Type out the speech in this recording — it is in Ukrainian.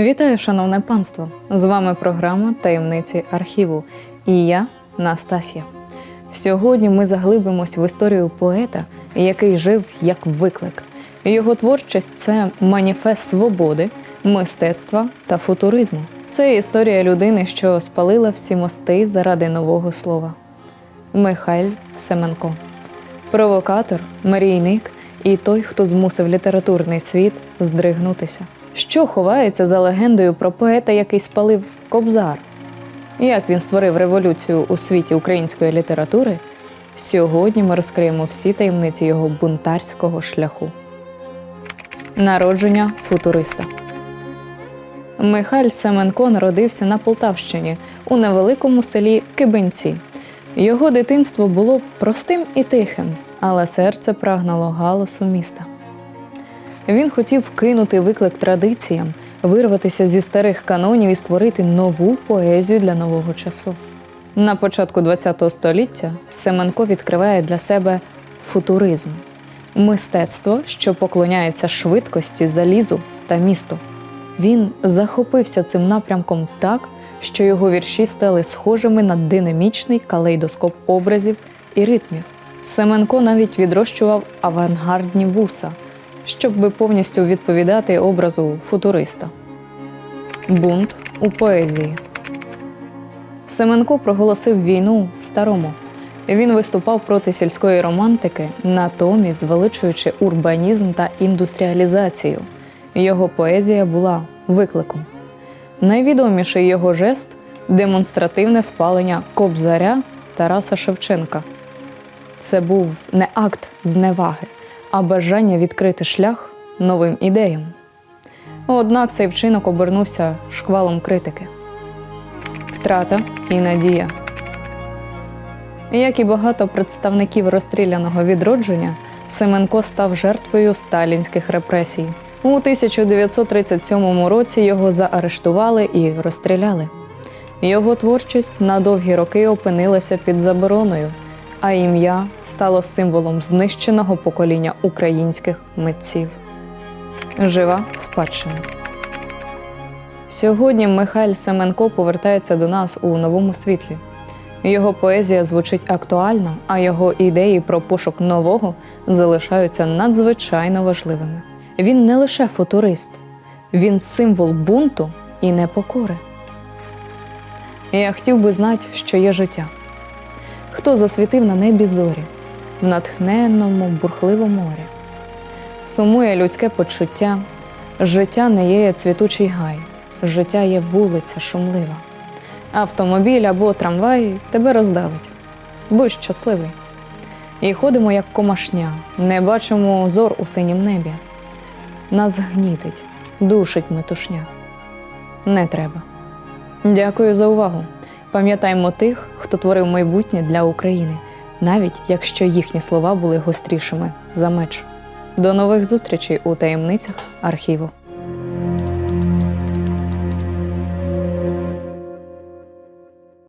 Вітаю, шановне панство! З вами програма Таємниці архіву і я Настасія. Сьогодні ми заглибимось в історію поета, який жив як виклик. Його творчість це маніфест свободи, мистецтва та футуризму. Це історія людини, що спалила всі мости заради нового слова. Михайль Семенко, провокатор, мрійник і той, хто змусив літературний світ здригнутися. Що ховається за легендою про поета, який спалив Кобзар? Як він створив революцію у світі української літератури? Сьогодні ми розкриємо всі таємниці його бунтарського шляху. Народження футуриста. Михайль Семенко народився на Полтавщині у невеликому селі Кибинці. Його дитинство було простим і тихим, але серце прагнуло галасу міста. Він хотів кинути виклик традиціям, вирватися зі старих канонів і створити нову поезію для нового часу. На початку ХХ століття Семенко відкриває для себе футуризм мистецтво, що поклоняється швидкості, залізу та місту. Він захопився цим напрямком так, що його вірші стали схожими на динамічний калейдоскоп образів і ритмів. Семенко навіть відрощував авангардні вуса, щоб повністю відповідати образу футуриста. Бунт у поезії. Семенко проголосив війну старому. Він виступав проти сільської романтики, натомість звеличуючи урбанізм та індустріалізацію. Його поезія була викликом. Найвідоміший його жест демонстративне спалення кобзаря Тараса Шевченка. Це був не акт зневаги, а бажання відкрити шлях новим ідеям. Однак цей вчинок обернувся шквалом критики. Втрата і надія. Як і багато представників розстріляного відродження, Семенко став жертвою сталінських репресій. У 1937 році його заарештували і розстріляли. Його творчість на довгі роки опинилася під забороною, а ім'я стало символом знищеного покоління українських митців. Жива спадщина. Сьогодні Михайль Семенко повертається до нас у новому світлі. Його поезія звучить актуально, а його ідеї про пошук нового залишаються надзвичайно важливими. Він не лише футурист, він символ бунту і непокори. Я хотів би знати, що є життя. Хто засвітив на небі зорі, в натхненному, бурхливому морі. Сумує людське почуття, життя не є цвітучий гай, життя є вулиця шумлива. Автомобіль або трамвай тебе роздавить. Будь щасливий. І ходимо, як комашня, не бачимо зор у синім небі. Нас гнітить, душить метушня. Не треба. Дякую за увагу. Пам'ятаймо тих, хто творив майбутнє для України, навіть якщо їхні слова були гострішими за меч. До нових зустрічей у таємницях архіву.